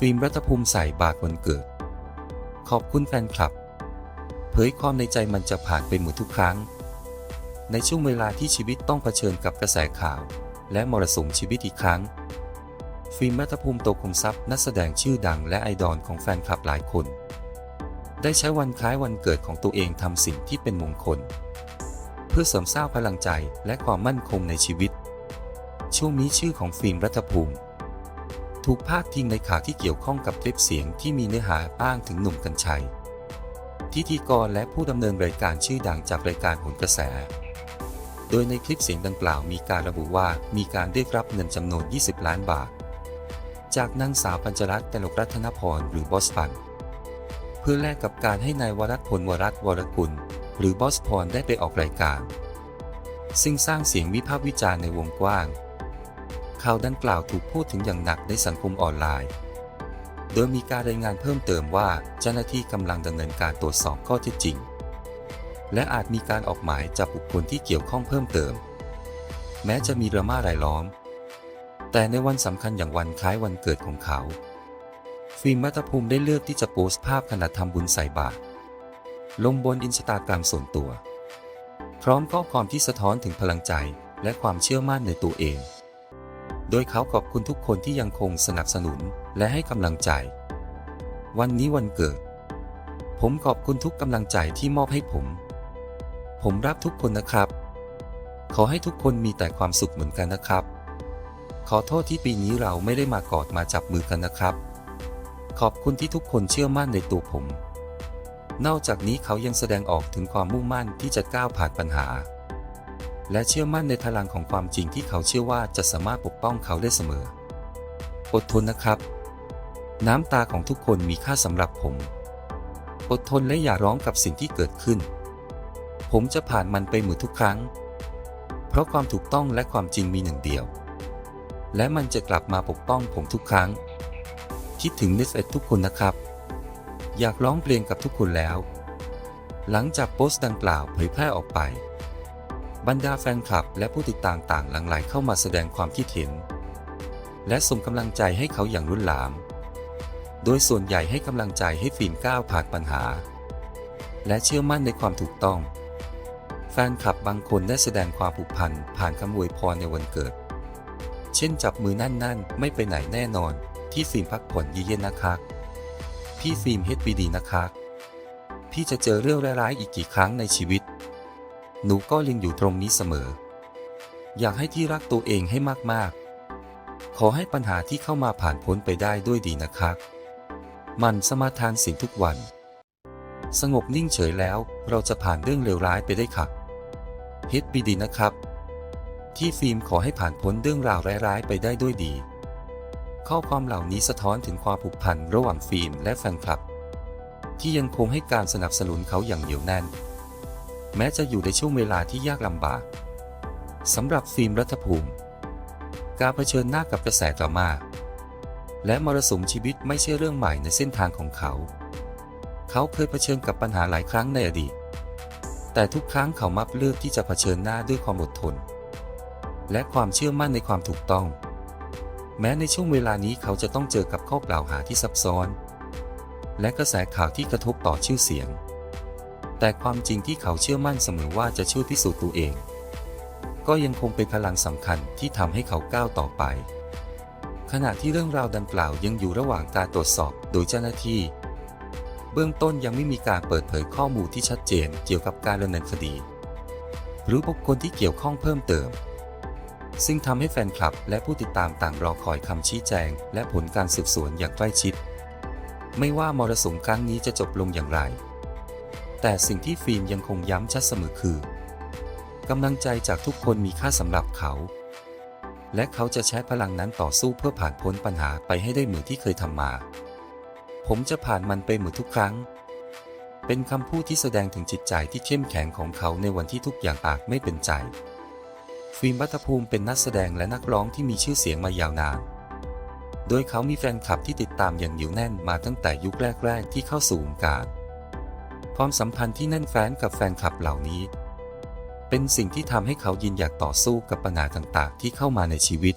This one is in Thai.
ฟิล์มรัฐภูมิใส่บาทวันเกิด ขอบคุณแฟนคลับ เผยความในใจมันจะผ่านไปหมดทุกครั้ง ในช่วงเวลาที่ชีวิตต้องเผชิญกับกระแสข่าว และมรสุมชีวิตอีกครั้ง ฟิล์มรัฐภูมิโตคงทรัพย์นักแสดงชื่อดังและไอดอลของแฟนคลับหลายคน ได้ใช้วันคล้ายวันเกิดของตัวเองทำสิ่งที่เป็นมงคล เพื่อเสริมสร้างพลังใจและความมั่นคงในชีวิต ช่วงนี้ชื่อของฟิล์มรัฐภูมิ ถูกพาดพิงในข่าวที่เกี่ยวข้องกับคลิปเสียงที่มีเนื้อหาอ้างถึงหนุ่มกัญชัยพิธีกรและผู้ดำเนินรายการชื่อดังจากรายการโหนกระแส โดยในคลิปเสียงดังกล่าวมีการระบุว่ามีการเรียกรับเงินจำนวน 20 ล้านบาท จากนางสาวปัญจรัตน์กนกรัตนพรหรือบอสปัน เพื่อแลกกับการให้นายวรัตพลวรัตวรกุล หรือบอสพรได้ไปออกรายการ ซึ่งสร้างเสียงวิพากษ์วิจารณ์ในวงกว้าง ข่าวดังกล่าวถูกพูดถึงอย่างหนักในสังคมออนไลน์ โดยมีการรายงานเพิ่มเติมว่าเจ้าหน้าที่กำลังดำเนินการตรวจสอบข้อเท็จจริง และอาจมีการออกหมายจับบุคคลที่เกี่ยวข้องเพิ่มเติม แม้จะมีดราม่ารายล้อม แต่ในวันสำคัญอย่างวันคล้ายวันเกิดของเขา ฟิล์มมัตภูมิได้เลือกที่จะโพสต์ภาพขณะทำบุญใส่บาตรลงบนอินสตาแกรมส่วนตัว พร้อมข้อความที่สะท้อนถึงพลังใจและความเชื่อมั่นในตัวเอง โดยเขาขอบคุณทุกคนที่ยังคงสนับสนุนและให้กำลังใจ วันนี้วันเกิด ผมขอบคุณทุกกำลังใจที่มอบให้ผม ผมรักทุกคนนะครับ ขอให้ทุกคนมีแต่ความสุขเหมือนกันนะครับ ขอโทษที่ปีนี้เราไม่ได้มากอดมาจับมือกันนะครับ ขอบคุณที่ทุกคนเชื่อมั่นในตัวผม นอกจากนี้เขายังแสดงออกถึงความมุ่งมั่นที่จะก้าวผ่านปัญหา และเชื่อมั่นในพลังของความจริงที่เขาเชื่อว่าจะสามารถปกป้องเขาได้เสมอ อดทนนะครับ น้ำตาของทุกคนมีค่าสำหรับผม อดทนและอย่าร้องกับสิ่งที่เกิดขึ้น ผมจะผ่านมันไปเหมดทุกครั้ง เพราะความถูกต้องและความจริงมีหนึ่งเดียว และมันจะกลับมาปกป้องผมทุกครั้ง คิดถึงเนสเอ็ดทุกคนนะครับ อยากร้องเพลงกับทุกคนแล้ว หลังจากโพสต์ดังกล่าวเผยแพร่ออกไป บรรดาแฟนคลับและผู้ติดตามต่างหลั่งไหลเข้ามาแสดงความคิดเห็น และส่งกำลังใจให้เขาอย่างรุ่นหลาม โดยส่วนใหญ่ให้กำลังใจให้ฟิล์มก้าวผ่านปัญหา และเชื่อมั่นในความถูกต้อง แฟนคลับบางคนได้แสดงความผูกพันผ่านคำอวยพรในวันเกิด เช่นจับมือนั่นๆไม่ไปไหนแน่นอน ที่ฟิล์มพักผ่อนเย็นๆนะคะพี่ฟิล์มเฮดบีดีนะคะพี่จะเจอเรื่องร้ายๆอีกกี่ครั้งในชีวิต หนูก็ยังอยู่ตรงนี้เสมอ อยากให้ที่รักตัวเองให้มากๆ ขอให้ปัญหาที่เข้ามาผ่านพ้นไปได้ด้วยดีนะครับ มันสมาทานสิ่งทุกวัน สงบนิ่งเฉยแล้วเราจะผ่านเรื่องเลวร้ายไปได้ค่ะเฮดบีดีนะครับ ที่ฟิล์มขอให้ผ่านพ้นเรื่องราวร้ายๆไปได้ด้วยดี ข้อความเหล่านี้สะท้อนถึงความผูกพันระหว่างฟิล์มและแฟนคลับ ที่ยังคงให้การสนับสนุนเขาอย่างเหนียวแน่น แม้จะอยู่ในช่วงเวลาที่ยากลำบากสำหรับฟิล์มรัฐภูมิ การเผชิญหน้ากับกระแสดราม่าและมรสุมชีวิตไม่ใช่เรื่องใหม่ในเส้นทางของเขา เขาเคยเผชิญกับปัญหาหลายครั้งในอดีต แต่ทุกครั้งเขามักเลือกที่จะเผชิญหน้าด้วยความอดทน และความเชื่อมั่นในความถูกต้อง แม้ในช่วงเวลานี้เขาจะต้องเจอกับข้อกล่าวหาที่ซับซ้อน และกระแสข่าวที่กระทบต่อชื่อเสียง แต่ความจริงที่เขาเชื่อมั่นเสมอว่าจะช่วยพิสูจน์ตัวเอง ก็ยังคงเป็นพลังสำคัญที่ทำให้เขาก้าวต่อไป ขณะที่เรื่องราวดังกล่าวยังอยู่ระหว่างการตรวจสอบโดยเจ้าหน้าที่ เบื้องต้นยังไม่มีการเปิดเผยข้อมูลที่ชัดเจนเกี่ยวกับการดำเนินคดี หรือบุคคลที่เกี่ยวข้องเพิ่มเติม ซึ่งทำให้แฟนคลับและผู้ติดตามต่างรอคอยคำชี้แจง และผลการสืบสวนอย่างใกล้ชิด ไม่ว่ามรสุมครั้งนี้จะจบลงอย่างไร แต่สิ่งที่ฟิล์มยังคงย้ำชัดเสมอคือกำลังใจจากทุกคนมีค่าสำหรับเขา และเขาจะใช้พลังนั้นต่อสู้เพื่อผ่านพ้นปัญหาไปให้ได้เหมือนที่เคยทำมา ผมจะผ่านมันไปเหมดทุกครั้ง เป็นคำพูดที่แสดงถึงจิตใจที่เข้มแข็งของเขาในวันที่ทุกอย่างอาจไม่เป็นใจ ฟิล์มรัฐภูมิเป็นนักแสดงและนักร้องที่มีชื่อเสียงมายาวนาน โดยเขามีแฟนคลับที่ติดตามอย่างเหนียวแน่นมาตั้งแต่ยุคแรก ๆ ที่เข้าสู่วงการ ความสัมพันธ์ที่แน่นแฟ้นกับแฟนคลับเหล่านี้ เป็นสิ่งที่ทำให้เขายินอยากต่อสู้กับปัญหาต่างๆ ที่เข้ามาในชีวิต